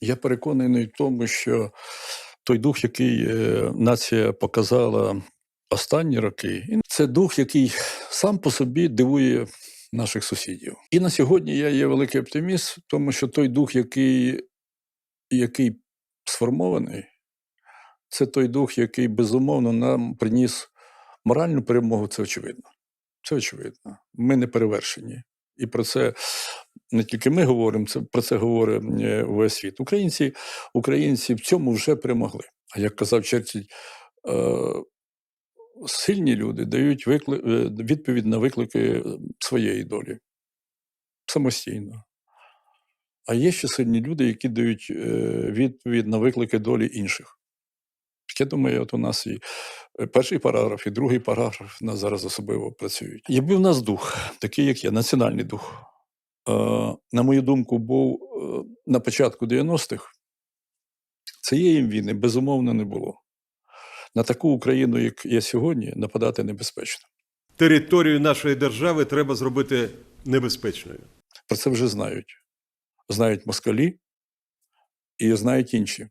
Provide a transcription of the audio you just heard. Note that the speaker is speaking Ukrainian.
Я переконаний в тому, що той дух, який е, нація показала останні роки, це дух, який сам по собі дивує наших сусідів. І на сьогодні я є великий оптиміст, тому що той дух, який, який сформований, це той дух, який безумовно нам приніс моральну перемогу, це очевидно. Це очевидно. Ми не перевершені. І про це не тільки ми говоримо, це про це говорить е, весь світ. Українці, українці в цьому вже перемогли. А як казав Черчилль, е, сильні люди дають викли... е, відповідь на виклики своєї долі самостійно. А є ще сильні люди, які дають відповідь на виклики долі інших. Я думаю, от у нас і перший параграф, і другий параграф нас зараз особливо працюють. Якби в нас дух, такий як є, національний дух, на мою думку, був е, на початку 90-х, цієї війни безумовно не було. На таку Україну, як є сьогодні, нападати небезпечно. Територію нашої держави треба зробити небезпечною. Про це вже знають. Знають москалі і знають інші.